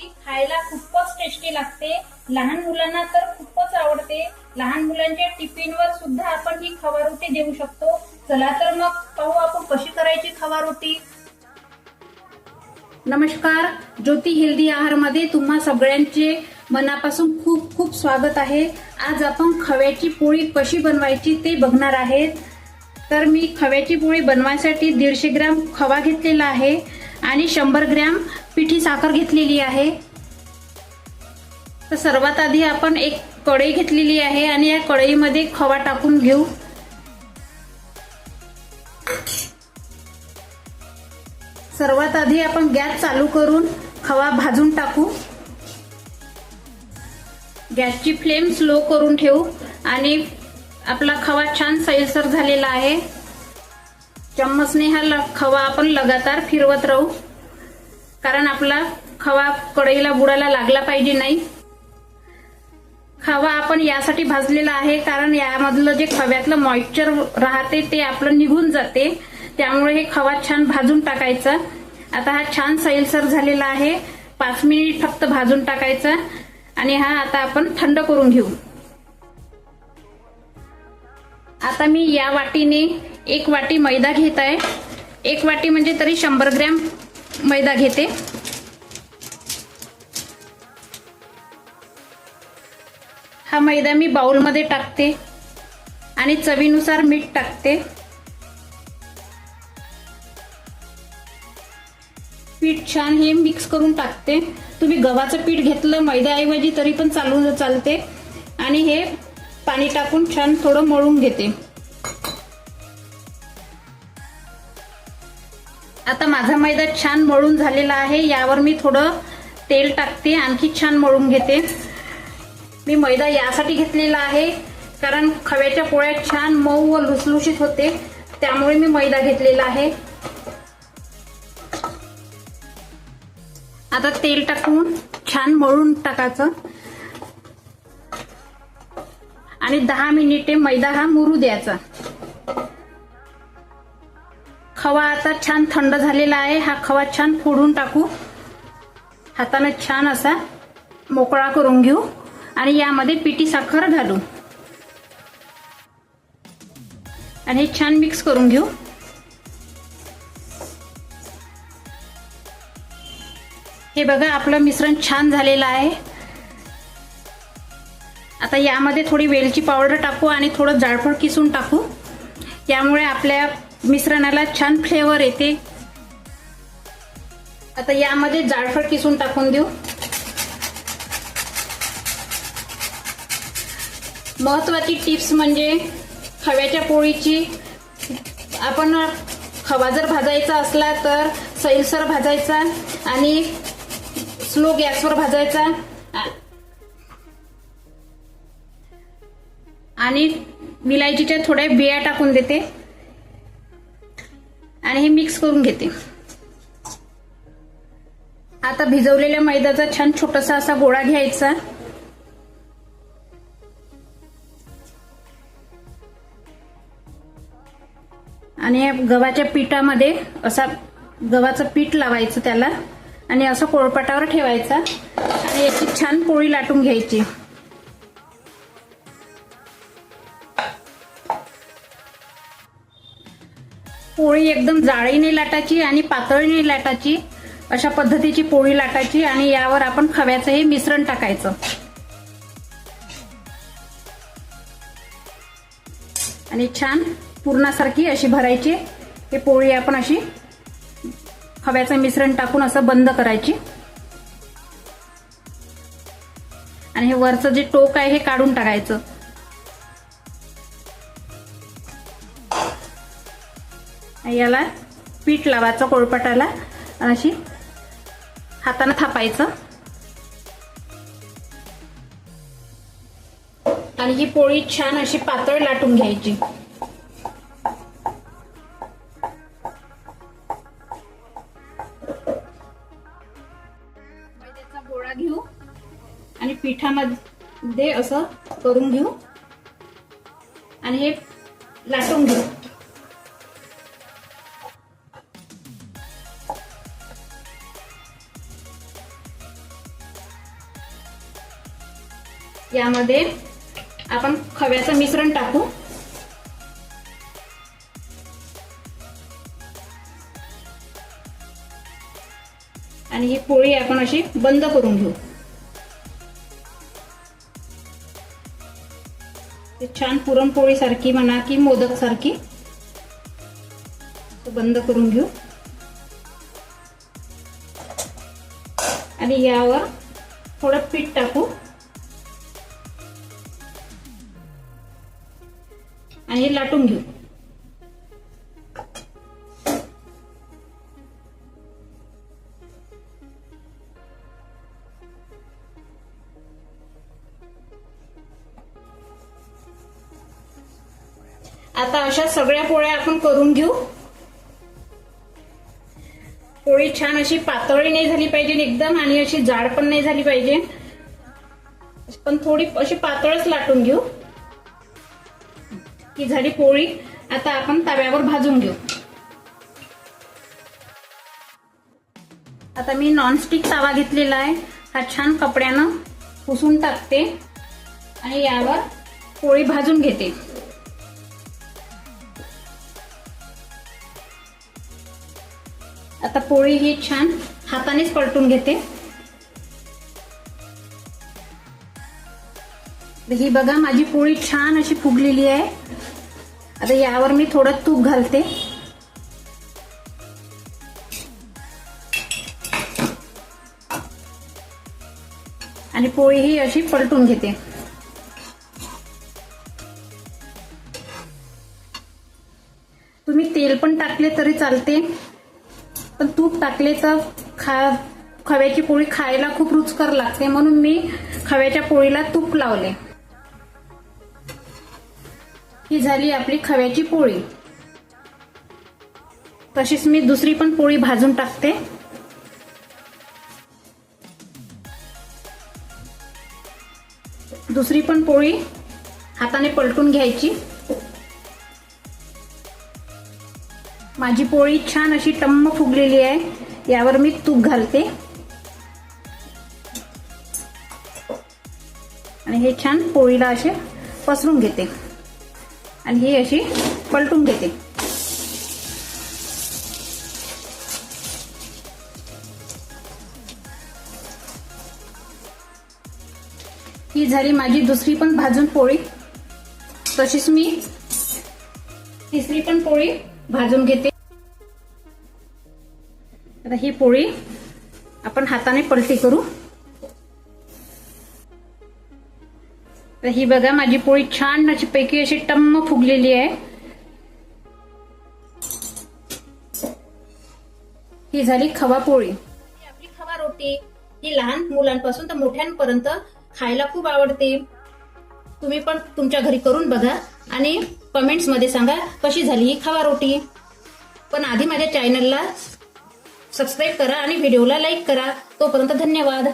ती खायला खूपच टेस्टी लागते. लहान मुलांना तर खूपच आवडते. लहान मुलांच्या टिफिनवर सुद्धा आपण ही खवारोटी देऊ शकतो. चला तर मग पाहू आपण कशी करायची खवारोटी. नमस्कार. ज्योती हेल्दी आहारमध्ये तुम्हा सगळ्यांचे मनापासून खूप खूप स्वागत आहे. आज आपण खव्याची पोळी कशी बनवायची ते बघणार आहेत. तर मी खव्याची पोळी बनवायसाठी दीडशे ग्रॅम खवा घेतलेला आहे आणि शंभर ग्रॅम पिठी साखर घेतलेली आहे. तर सर्वात आधी आपण एक कढई घेतलेली आहे आणि या कढईमध्ये खवा टाकून घेऊ. सर्वात आधी आपण गॅस चालू करून खवा भाजून टाकू. गॅसची फ्लेम स्लो करून ठेवू आणि आपला खवा छान सैलसर झालेला आहे. चम्मचने हा खवा आपण लगातार फिरवत राहू. कारण आपला खवा कढईला बुडायला लागला पाहिजे नाही. खवा आपण यासाठी भाजलेला आहे कारण यामधलं जे खव्यातलं मॉइश्चर राहते ते आपलं निघून जाते. त्यामुळे हे खवा छान भाजून टाकायचा. आता हा छान सैलसर झालेला आहे. पाच मिनिट फक्त भाजून टाकायचा. आणि हा आता आपण थंड करून घेऊ. आता मी या वाटीने एक वाटी मैदा घेत आहे. एक वाटी म्हणजे तरी शंभर ग्रॅम मैदा घेते. हा मैदा मी बाउलमध्ये टाकते आणि चवीनुसार मीठ टाकते. पीठ छान हे मिक्स करून टाकते. तुम्ही गव्हाचं पीठ घेतलं मैद्याऐवजी तरी पण चालून चालते. आणि हे पाणी टाकून छान थोडं मळून घेते. आता माझा मैदा छान मळून झालेला आहे. यावर मी थोडं तेल टाकते. आणखी छान मळून घेते. मी मैदा यासाठी घेतलेला आहे. कारण खव्याच्या पोळ्या छान मऊ व लुसलुशीत होते. त्यामुळे मी मैदा घेतलेला आहे. आता तेल टाकून छान मळून टाकायचं. आणि दहा मिनिटे मैदा हा मुरू द्यायचा. खवा आता छान थंड झालेला आहे. हा खवा छान फोडून टाकू. हाताने छान असा मोकळा करून घेऊ. आणि यामध्ये पिठी साखर घालू. आणि हे छान मिक्स करून घेऊ. हे बघा आपलं मिश्रण छान झालेलं आहे. आता यामध्ये थोडी वेलची पावडर टाकू आणि थोडं जाळफळ किसून टाकू. यामुळे आपल्या मिश्रणाला छान फ्लेवर येते. आता यामध्ये जाळफळ किसून टाकून देऊ. महत्वाची टिप्स म्हणजे खव्याच्या पोळीची आपण खवा जर भाजायचा असला तर सैलसर भाजायचा आणि स्लो गॅसवर भाजायचा. आणि विलायचीच्या थोड्या बिया टाकून देते. आणि हे मिक्स करून घेते. आता भिजवलेल्या मैद्याचा छान छोटासा असा गोळा घ्यायचा. आणि गव्हाच्या पिठामध्ये असा गव्हाचं पीठ लावायचं त्याला. आणि असं पोळपाटावर ठेवायचा. आणि याची छान पोळी लाटून घ्यायची. पोळी एकदम जाळी नाही लाटायची आणि पातळीने नाही लाटायची अशा पद्धतीची पोळी लाटायची आणि यावर आपण खव्याचं हे मिश्रण टाकायचं. आणि छान पूर्णासारखी अशी भरायची. हे पोळी आपण अशी खव्याचं मिश्रण टाकून असं बंद करायची. आणि हे वरचं जे टोक आहे हे काढून टाकायचं. याला पीठ लावायचं कोळपटाला. आणि अशी हातानं थापायचं. आणि ही पोळी छान अशी पातळ लाटून घ्यायची. मैद्याचा गोळा घेऊ आणि पिठामध्ये असं करून घेऊ. आणि हे लाटून घेऊ. यामध्ये आपण खव्याचं मिश्रण टाकू. आणि ही पोळी आपण अशी बंद करून घेऊ. छान पुरणपोळी सारखी म्हणा की मोदक सारखी बंद करून घेऊ. आणि यावर थोडं पीठ टाकू. आणि हे लाटून घेऊ. आता अशा सगळ्या पोळ्या आपण करून घेऊ. पोळी छान अशी पातळी नाही झाली पाहिजे एकदम आणि अशी जाड पण नाही झाली पाहिजे. पण थोडी अशी पातळच लाटून घेऊ. ही झाली पोळी आता आपण तव्यावर भाजून घेऊ. आता मी नॉनस्टिक तवा घेतलेला आहे. हा छान कपड्यानं पुसून टाकते आणि यावर पोळी भाजून घेते. आता पोळी ही छान हातानेच पलटून घेते. ही बघा माझी पोळी छान अशी फुगलेली आहे. आता यावर मी थोडं तूप घालते. आणि पोळी ही अशी पलटून घेते. तुम्ही तेल पण टाकले तरी चालते. पण तूप टाकले तर खा खव्याची पोळी खायला खूप रुचकर लागते. म्हणून मी खव्याच्या पोळीला तूप लावले. ही झाली आपली खव्याची पोळी. तशीच मी दुसरी पण पोळी भाजून टाकते. दुसरी पण पोळी हाताने पलटून घ्यायची. माझी पोळी छान अशी टम्म फुगलेली आहे यावर मी तूप घालते. आणि हे छान पोळीला असे पसरून घेते. आणि ही अशी पलटून घेते. ही झाली माझी दुसरी पण भाजून पोळी. तशीच मी तिसरी पण पोळी भाजून घेते. आता ही पोळी आपण हाताने पलटी करू. तर ही बघा माझी पोळी छान अशी पैकी अशी टम्म फुगलेली आहे. ही झाली खवा पोळी. ही आपली खवा रोटी. ही लहान मुलांपासून तर मोठ्यांपर्यंत खायला खूप आवडते. तुम्ही पण तुमच्या घरी करून बघा आणि कमेंट्समध्ये सांगा कशी झाली ही खवा रोटी. पण आधी माझ्या चॅनलला सबस्क्राईब करा आणि व्हिडिओला लाईक करा. तोपर्यंत धन्यवाद.